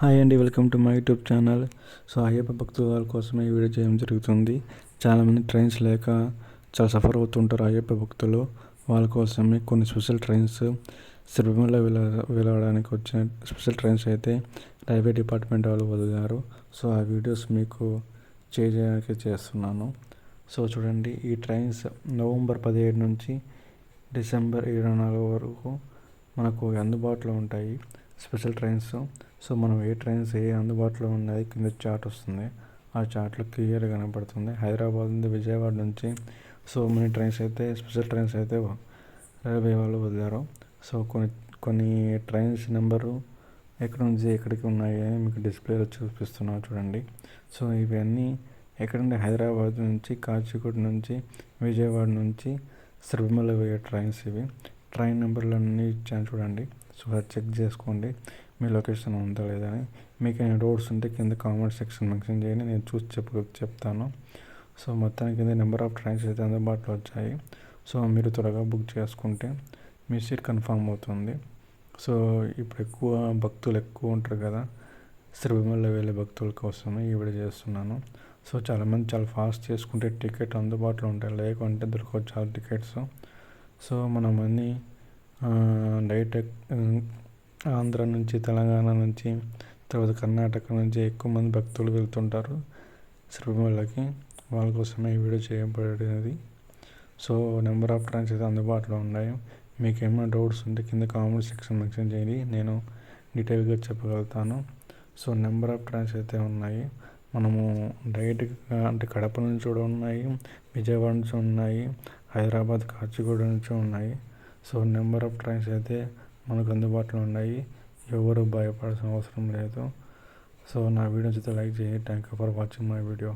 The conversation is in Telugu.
హాయ్ అండి welcome to my YouTube channel so Ayyappa భక్తుల వాళ్ళ కోసమే ఈ వీడియో చేయడం జరుగుతుంది. చాలామంది ట్రైన్స్ లేక చాలా సఫర్ అవుతుంటారు అయ్యప్ప భక్తులు. వాళ్ళ కోసమే కొన్ని స్పెషల్ ట్రైన్స్ శబరిమల వెళ్ళ వెళ్ళడానికి వచ్చిన స్పెషల్ ట్రైన్స్ అయితే రైల్వే డిపార్ట్మెంట్ వాళ్ళు వదిలారు. సో ఆ వీడియోస్ మీకు చేయడానికి చేస్తున్నాను. సో చూడండి ఈ ట్రైన్స్ నవంబర్ పదిహేడు నుంచి డిసెంబర్ ఇరవై నాలుగు వరకు మనకు అందుబాటులో ఉంటాయి. Special trains. సో మనం ఏ ట్రైన్స్ ఏ అందుబాటులో ఉన్నాయి కింద చార్ట్ వస్తుంది. ఆ చార్ట్లో క్లియర్గా కనపడుతుంది హైదరాబాద్ నుండి విజయవాడ నుంచి సో మన ట్రైన్స్ అయితే స్పెషల్ ట్రైన్స్ అయితే రైల్వే వాళ్ళు వదిలారు. సో కొన్ని కొన్ని ట్రైన్స్ నెంబరు ఎక్కడ నుంచి ఎక్కడికి ఉన్నాయి అని మీకు డిస్ప్లేలో చూపిస్తున్నాను చూడండి. సో ఇవన్నీ ఎక్కడంటే హైదరాబాద్ నుంచి కాచిగూడ నుంచి విజయవాడ నుంచి శబరిమల పోయే ట్రైన్స్ ఇవి. ట్రైన్ నెంబర్లు అన్నీ ఇచ్చాను చూడండి. సో అది చెక్ చేసుకోండి. మీ లొకేషన్ ఉందా లేదా అని. మీకు ఏమైనా రోడ్స్ ఉంటే కింద కామెంట్ సెక్షన్ మెన్షన్ చేయండి. నేను చూసి చెప్ప చెప్తాను. సో మొత్తానికి కింద నెంబర్ ఆఫ్ ట్రైన్స్ అయితే అందుబాటులో వచ్చాయి. సో మీరు త్వరగా బుక్ చేసుకుంటే మీ సీట్ కన్ఫామ్ అవుతుంది. సో ఇప్పుడు ఎక్కువ భక్తులు ఎక్కువ ఉంటారు కదా. శబరిమల వెళ్ళే భక్తుల కోసమే ఈ వీడియో చేస్తున్నాను. సో చాలామంది చాలా ఫాస్ట్ చేసుకుంటే టికెట్ అందుబాటులో ఉంటాయి. లేకుంటే దొరకవచ్చు చాలా టికెట్స్. సో మనం అన్నీ డైరెక్ట్ ఆంధ్ర నుంచి తెలంగాణ నుంచి తర్వాత కర్ణాటక నుంచి ఎక్కువ మంది భక్తులు వెళ్తుంటారు శబరిమలకి వాళ్ళ కోసమే ఈ వీడియో చేయబడినది. సో నెంబర్ ఆఫ్ ట్రైన్స్ అయితే అందుబాటులో ఉన్నాయి. మీకు ఏమైనా డౌట్స్ ఉంటే కింద కామెంట్ సెక్షన్ మెన్షన్ చేయండి. నేను డీటెయిల్గా చెప్పగలుగుతాను. సో నెంబర్ ఆఫ్ ట్రైన్స్ అయితే ఉన్నాయి. మనము డైరెక్ట్గా అంటే కడప నుంచి కూడా ఉన్నాయి విజయవాడ నుంచి ఉన్నాయి హైదరాబాద్ కాచిగూడ నుంచి ఉన్నాయి. సో నెంబర్ ఆఫ్ ట్రైన్స్ అయితే మనకు అందుబాటులో ఉన్నాయి. ఎవరు భయపడాల్సిన అవసరం లేదు. సో నా వీడియో అయితే లైక్ చేయండి thank you for watching my video